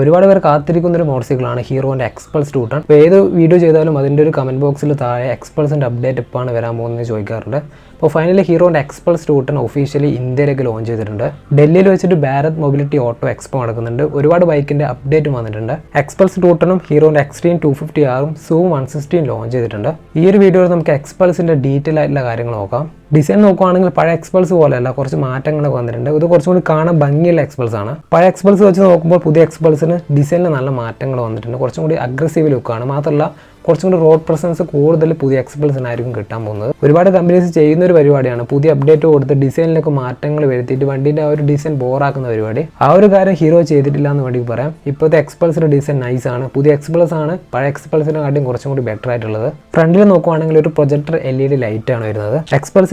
ഒരുപാട് പേർ കാത്തിരിക്കുന്ന ഒരു മോട്ടോർസൈക്കിളാണ് ഹീറോന്റെ എക്സ്പൾസ് ടൂ ടൺ അപ്പോൾ ഏത് വീഡിയോ ചെയ്താലും അതിന്റെ ഒരു കമന്റ് ബോക്സിൽ താഴെ എക്സ്പൾസിന്റെ അപ്ഡേറ്റ് എപ്പോഴാണ് വരാൻ പോകുന്നത് ചോദിക്കാറുണ്ട്. അപ്പോൾ ഫൈനലി ഹീറോന്റെ എക്സ്പൾസ് ടൂ ടൺ ഒഫീഷ്യലി ഇന്ത്യയിലേക്ക് ലോഞ്ച് ചെയ്തിട്ടുണ്ട്. ഡൽഹിയിൽ വെച്ചിട്ട് ഭാരത് മൊബിലിറ്റി ഓട്ടോ എക്സ്പോ നടക്കുന്നുണ്ട്. ഒരുപാട് ബൈക്കിന്റെ അപ്ഡേറ്റും വന്നിട്ടുണ്ട്. എക്സ്പൾസ് ടൂ ടണും ഹീറോന്റെ എക്സ്ട്രീം ടു ഫിഫ്റ്റി ആറും സൂം വൺ സിക്സ്റ്റീൻ ലോഞ്ച് ചെയ്തിട്ടുണ്ട്. ഈ ഒരു വീഡിയോയിൽ നമുക്ക് എക്സ്പൾസിന്റെ ഡീറ്റെയിൽ ആയിട്ടുള്ള കാര്യങ്ങൾ നോക്കാം. ഡിസൈൻ നോക്കുവാണെങ്കിൽ പഴയ എക്സ്പൾസ് പോലെയല്ല കുറച്ച് മാറ്റങ്ങളൊക്കെ വന്നിട്ടുണ്ട്. ഇത് കുറച്ചും കൂടി കാണാൻ ഭംഗിയുള്ള എക്സ്പൾസ് ആണ്. പഴയ എക്സ്പൾസ് വെച്ച് നോക്കുമ്പോൾ പുതിയ എക്സ്പൾസിന് ഡിസൈനിൽ നല്ല മാറ്റങ്ങൾ വന്നിട്ടുണ്ട്. കുറച്ചും കൂടി അഗ്രസീവ് ലുക്കാണ് മാത്രമല്ല കുറച്ചും കൂടി റോഡ് പ്രസൻസ് കൂടുതൽ പുതിയ എക്സ്പൾസിനായിരിക്കും കിട്ടാൻ പോകുന്നത്. ഒരുപാട് കമ്പനീസ് ചെയ്യുന്ന ഒരു പരിപാടിയാണ്. പുതിയ അപ്ഡേറ്റ് കൊടുത്ത് ഡിസൈനിലൊക്കെ മാറ്റങ്ങൾ വരുത്തിയിട്ട് വണ്ടിന്റെ ആ ഒരു ഡിസൈൻ ബോറാക്കുന്ന പരിപാടി. ആ ഒരു കാര്യം ഹീറോ ചെയ്തിട്ടില്ല എന്ന് വേണ്ടി പറയാം. ഇപ്പോഴത്തെ എക്സ്പൾസിന്റെ ഡിസൈൻ നൈസ് ആണ്. പുതിയ എക്സ്പൾസ് ആണ്. പഴയ എക്സ്പൾസിനെ കാട്ടിയും കുറച്ചും കൂടി ബെറ്റർ ആയിട്ടുള്ളത്. ഫ്രണ്ടിൽ നോക്കുവാണെങ്കിൽ ഒരു projector L E D light ആണ് വരുന്നത്.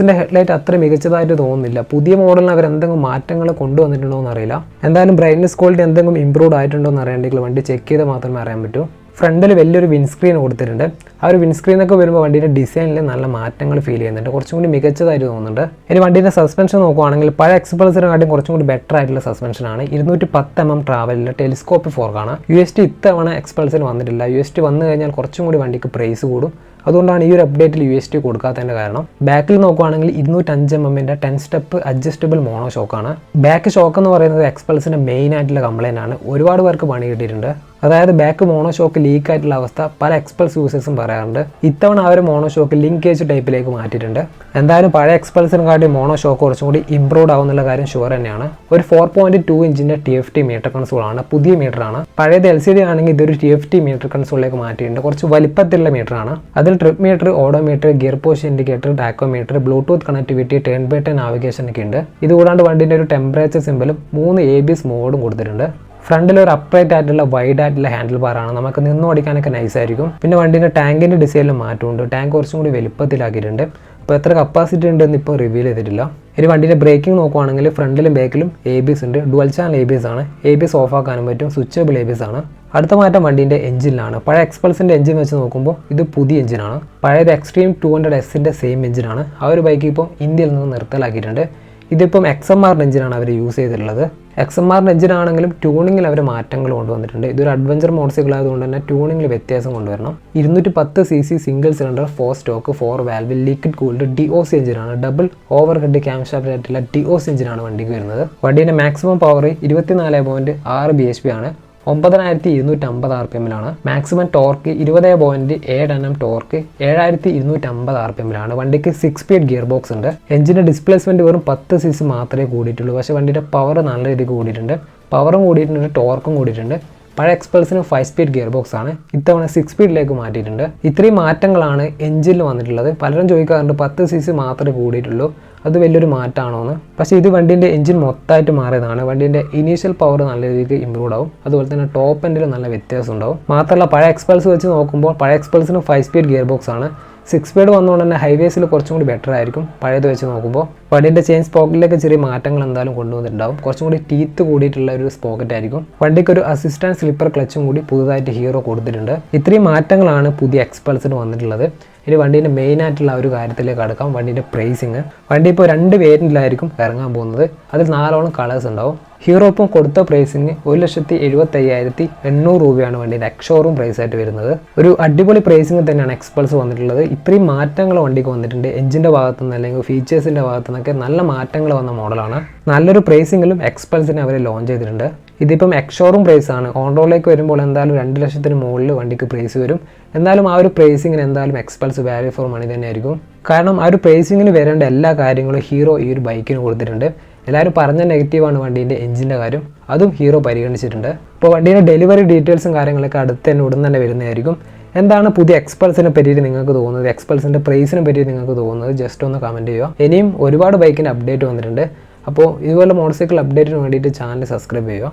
എക്സ്പൾസിന്റെ ഹെഡ്ലൈറ്റ് അത്ര മികച്ചതായിട്ട് തോന്നുന്നില്ല. പുതിയ മോഡലിന് അവർ എന്തെങ്കിലും മാറ്റങ്ങൾ കൊണ്ടുവന്നിട്ടുണ്ടോ എന്നറിയില്ല എന്തായാലും ബ്രൈറ്റ്നസ് ക്വാളിറ്റി എന്തെങ്കിലും ഇമ്പ്രൂവ് ആയിട്ടുണ്ടോ എന്ന് അറിയണമെങ്കിൽ വണ്ടി ചെക്ക് ചെയ്ത് മാത്രമേ അറിയാൻ പറ്റൂ. ഫ്രണ്ടിൽ വലിയൊരു വിൻസ്ക്രീൻ കൊടുത്തിട്ടുണ്ട്. ആ ഒരു വിൻസ്ക്രീനൊക്കെ വരുമ്പോൾ വണ്ടിയുടെ ഡിസൈനിൽ നല്ല മാറ്റങ്ങൾ ഫീൽ ചെയ്യുന്നുണ്ട്. കുറച്ചും കൂടി മികച്ചതായിട്ട് തോന്നുന്നുണ്ട്. ഇനി വണ്ടിയുടെ സസ്പെൻഷൻ നോക്കുവാണെങ്കിൽ പഴയ എക്സ്പൾസിനെക്കാട്ടും കുറച്ചും കൂടി ബെറ്റർ ആയിട്ടുള്ള സസ്പെൻഷനാണ് ഇരുന്നൂറ്റി പത്ത് എം എം ട്രാവലിൽ ടെലിസ്കോപ്പ് ഫോർക്കാണ് യു എസ് ടി ഇത്തവണ എക്സ്പൾസിന് വന്നിട്ടില്ല. യു എസ് ടി വന്നു കഴിഞ്ഞാൽ കുറച്ചും കൂടി വണ്ടിക്ക് പ്രൈസ് കൂടും. അതുകൊണ്ടാണ് ഈ ഒരു അപ്ഡേറ്റിൽ യു എസ് ടി കൊടുക്കാത്തതിന്റെ കാരണം. ബാക്കിൽ നോക്കുവാണെങ്കിൽ ഇരുന്നൂറ്റഞ്ച് എം എമ്മിന്റെ ടെൻ സ്റ്റെപ്പ് അഡ്ജസ്റ്റബിൾ മോണോ ഷോക്കാണ് ബാക്ക് ഷോക്ക് എന്ന് പറയുന്നത് എക്സ്പൾസിന്റെ മെയിൻ ആയിട്ടുള്ള കംപ്ലൈന്റ് ആണ്. ഒരുപാട് പേർക്ക് പണി കിട്ടിയിട്ടുണ്ട്. അതായത് ബാക്ക് മോണോ ഷോക്ക് ലീക്ക് ആയിട്ടുള്ള അവസ്ഥ പല എക്സ്പൾസ് യൂസേഴ്സും പറയാറുണ്ട്. ഇത്തവണ അവർ മോണോ ഷോക്ക് ലിങ്കേജ് ടൈപ്പിലേക്ക് മാറ്റിയിട്ടുണ്ട്. എന്തായാലും പഴയ എക്സ്പൾസിനെക്കാട്ടി മോണോ ഷോക്ക് കുറച്ചും കൂടി ഇംപ്രൂവ് ആവുന്നുള്ള കാര്യം ഷുവർ തന്നെയാണ്. ഒരു four point two ഇഞ്ചിന്റെ T F T meter console ആണ്. പുതിയ മീറ്റർ ആണ്. പഴയത് എൽ സി ഡി ആണെങ്കിൽ ഇതൊരു ടി എഫ് ടി മീറ്റർ കൺസോളിലേക്ക് മാറ്റിയിട്ടുണ്ട്. കുറച്ച് വലിപ്പത്തിലുള്ള മീറ്റർ ആണ്. അതിൽ trip meter odometer gear post indicator tachometer bluetooth connectivity turn by turn navigation ഒക്കെ ഉണ്ട്. ഇതുകൂടാണ്ട് വണ്ടിന്റെ ഒരു ടെമ്പറേച്ചർ സിമ്പിളും മൂന്ന് എ ബി മോഡും കൊടുത്തിട്ടുണ്ട്. ഫ്രണ്ടിൽ ഒരു അപ്രൈറ്റ് ആയിട്ടുള്ള വൈഡ് ആയിട്ടുള്ള ഹാൻഡിൽ ബാറാണ് നമുക്ക് നിന്ന് ഓടിക്കാനൊക്കെ നൈസ് ആയിരിക്കും. പിന്നെ വണ്ടീന്റെ ടാങ്കിന്റെ ഡിസൈനിൽ മാറ്റമുണ്ട്. ടാങ്ക് കുറച്ചും കൂടി വലുപ്പത്തിലാക്കിയിട്ടുണ്ട്. അപ്പോൾ എത്ര കപ്പാസിറ്റി ഉണ്ടെന്ന് ഇപ്പോൾ റിവീൽ ചെയ്തിട്ടില്ല. ഇനി വണ്ടിന്റെ ബ്രേക്കിംഗ് നോക്കുവാണെങ്കിൽ ഫ്രണ്ടിലും ബാക്കിലും എ ബി എസ് ഉണ്ട്. Dual channel A B S ആണ്. എ ബി എസ് ഓഫ് ആക്കാനും പറ്റും. സ്വിച്ചബിൾ എ ബി എസ് ആണ്. അടുത്ത മാറ്റം വണ്ടീന്റെ എഞ്ചിനിലാണ് പഴയ എക്സ്പൾസിന്റെ എഞ്ചിൻ വെച്ച് നോക്കുമ്പോൾ ഇത് പുതിയ എഞ്ചിനാണ് പഴയത് എക്സ്ട്രീം ടു ഹൺഡ്രഡ് എസിന്റെ സെയിം എഞ്ചിനാണ് ആ ഒരു ബൈക്ക് ഇപ്പോൾ ഇന്ത്യയിൽ നിന്ന് നിർത്തലാക്കിയിട്ടുണ്ട്. ഇതിപ്പം എക്സ് എം ആറിന്റെ എഞ്ചിനാണ് അവർ യൂസ് ചെയ്തിട്ടുള്ളത്. എക്സ് എം ആറിന്റെ എഞ്ചിനാണെങ്കിലും ട്യൂണിങ്ങിൽ അവർ മാറ്റങ്ങൾ കൊണ്ടുവന്നിട്ടുണ്ട്. ഇതൊരു അഡ്വഞ്ചർ മോട്ടോർസൈക്കിൾ ആയതുകൊണ്ട് തന്നെ ട്യൂണിങ്ങിൽ വ്യത്യാസം കൊണ്ടുവരണം. ഇരുന്നൂറ്റി പത്ത് C C single cylinder four stroke four valve liquid cooled D O C എഞ്ചിനാണ് double overhead cam D O C എഞ്ചിനാണ് വണ്ടിക്ക് വരുന്നത്. വണ്ടീന്റെ മാക്സിമം പവർ ഇരുപത്തിനാല് പോയിന്റ് ആറ് ബി എച്ച് പി ആണ്. ഒമ്പതിനായിരത്തി ഇരുന്നൂറ്റി അമ്പത് ആർ പി എമ്മിലാണ് മാക്സിമം ടോർക്ക് ഇരുപത് പോയിന്റ് ഏഴ് എണ്ണം ടോർക്ക് ഏഴായിരത്തി ഇരുന്നൂറ്റി അമ്പത് ആർ പി എമ്മിലാണ് വണ്ടിക്ക് സിക്സ് സ്പീഡ് ഗിയർ ബോക്സ് ഉണ്ട്. എഞ്ചിന്റെ ഡിസ്പ്ലേസ്മെന്റ് വെറും പത്ത് സി സി മാത്രമേ കൂടിയിട്ടുള്ളൂ. പക്ഷേ വണ്ടിയുടെ പവർ നല്ല രീതിക്ക് കൂടിയിട്ടുണ്ട്. പവറും കൂടിയിട്ടുണ്ട് ടോർക്കും കൂടിയിട്ടുണ്ട്. പഴയ എക്സ്പൾസിന് ഫൈവ് സ്പീഡ് ഗിയർ ബോക്സ് ആണ്. ഇത്തവണ സിക്സ് സ്പീഡിലേക്ക് മാറ്റിയിട്ടുണ്ട്. ഇത്രയും മാറ്റങ്ങളാണ് എഞ്ചിനിൽ വന്നിട്ടുള്ളത്. പലരും ചോദിക്കാറുണ്ട് പത്ത് സി സി മാത്രമേ കൂടിയിട്ടുള്ളൂ. അത് വലിയൊരു മാറ്റമാണോ എന്ന് പക്ഷേ ഇത് വണ്ടീന്റെ എഞ്ചിൻ മൊത്തമായിട്ട് മാറിയതാണ്. വണ്ടീന്റെ ഇനീഷ്യൽ പവർ നല്ല രീതിക്ക് ഇമ്പ്രൂവ് ആവും. അതുപോലെ തന്നെ ടോപ്പ് എൻഡിൽ നല്ല വ്യത്യാസം ഉണ്ടാവും. മാത്രമല്ല പഴയ എക്സ്പൾസ് വെച്ച് നോക്കുമ്പോൾ പഴയ എക്സ്പൾസിന് ഫൈവ് സ്പീഡ് ഗിയർ ബോക്സ് ആണ്. സിക്സ് സ്പീഡ് വന്നുകൊണ്ട് തന്നെ ഹൈവേസിൽ കുറച്ചും കൂടി ബെറ്റർ ആയിരിക്കും. പഴയത് വെച്ച് നോക്കുമ്പോൾ വണ്ടീന്റെ ചെയിൻ സ്പോക്കറ്റിലേക്ക് ചെറിയ മാറ്റങ്ങൾ എന്തായാലും കൊണ്ടുവന്നിട്ടുണ്ടാവും. കുറച്ചും കൂടി ടീത്ത് കൂടിയിട്ടുള്ള ഒരു സ്പോക്കറ്റ് ആയിരിക്കും. വണ്ടിക്ക് ഒരു അസിസ്റ്റന്റ് സ്ലിപ്പർ ക്ലച്ചും കൂടി പുതുതായിട്ട് ഹീറോ കൊടുത്തിട്ടുണ്ട്. ഇത്രയും മാറ്റങ്ങളാണ് പുതിയ എക്സ്പൾസിന് വന്നിട്ടുള്ളത്. ഇനി വണ്ടീന്റെ മെയിൻ ആയിട്ടുള്ള ഒരു കാര്യത്തിലേക്ക് അടുക്കാം. വണ്ടീന്റെ പ്രൈസിങ് വണ്ടി ഇപ്പോൾ രണ്ട് വേരിയന്റിലായിരിക്കും ഇറങ്ങാൻ പോകുന്നത്. അതിൽ നാലോളം കളേഴ്സ് ഉണ്ടാവും. ഹീറോ ഇപ്പം കൊടുത്ത പ്രൈസിങ് ഒരു ലക്ഷത്തി എഴുപത്തയ്യായിരത്തി എണ്ണൂറ് രൂപയാണ് വണ്ടിയുടെ എക്സോറും പ്രൈസ് ആയിട്ട് വരുന്നത്. ഒരു അടിപൊളി പ്രൈസിങ് തന്നെയാണ് എക്സ്പൾസ് വന്നിട്ടുള്ളത്. ഇത്രയും മാറ്റങ്ങൾ വണ്ടിക്ക് വന്നിട്ടുണ്ട്. എഞ്ചിന്റെ ഭാഗത്തു നിന്ന് അല്ലെങ്കിൽ ഫീച്ചേഴ്സിന്റെ ഭാഗത്തു നിന്നൊക്കെ നല്ല മാറ്റങ്ങൾ വന്ന മോഡലാണ് നല്ലൊരു പ്രൈസിങ്ങിലും എക്സ്പൾസിനെ അവർ ലോഞ്ച് ചെയ്തിട്ടുണ്ട്. ഇതിപ്പം എക്സോറും പ്രൈസ് ആണ്. ഓൺ റോഡിലേക്ക് വരുമ്പോൾ എന്തായാലും രണ്ട് ലക്ഷത്തിന് മുകളിൽ വണ്ടിക്ക് പ്രൈസ് വരും. എന്നാലും ആ ഒരു പ്രൈസിങ്ങിന് എന്തായാലും എക്സ്പെൻസ് വാല്യൂ ഫോർ മണി തന്നെയായിരിക്കും. കാരണം ആ ഒരു പ്രൈസിങ്ങിന് വരേണ്ട എല്ലാ കാര്യങ്ങളും ഹീറോ ഈ ഒരു ബൈക്കിന് കൊടുത്തിട്ടുണ്ട്. എല്ലാവരും പറഞ്ഞ നെഗറ്റീവാണ് വണ്ടീന്റെ എഞ്ചിന്റെ കാര്യം. അതും ഹീറോ പരിഗണിച്ചിട്ടുണ്ട്. അപ്പോൾ വണ്ടീന്റെ ഡെലിവറി ഡീറ്റെയിൽസും കാര്യങ്ങളൊക്കെ അടുത്ത് തന്നെ ഉടൻ തന്നെ വരുന്നതായിരിക്കും. എന്താണ് പുതിയ എക്സ്പൾസിനെ പറ്റിയിട്ട് നിങ്ങൾക്ക് തോന്നുന്നത്? എക്സ്പൾസിന്റെ പ്രൈസിനെ പറ്റി നിങ്ങൾക്ക് തോന്നുന്നത്? ജസ്റ്റ് ഒന്ന് കമന്റ് ചെയ്യുക. ഇനിയും ഒരുപാട് ബൈക്കിന്റെ അപ്ഡേറ്റ് വന്നിട്ടുണ്ട്. അപ്പോൾ ഇതുപോലെ മോട്ടോർ സൈക്കിൾ അപ്ഡേറ്റിന് വേണ്ടിയിട്ട് ചാനൽ സബ്സ്ക്രൈബ് ചെയ്യുക.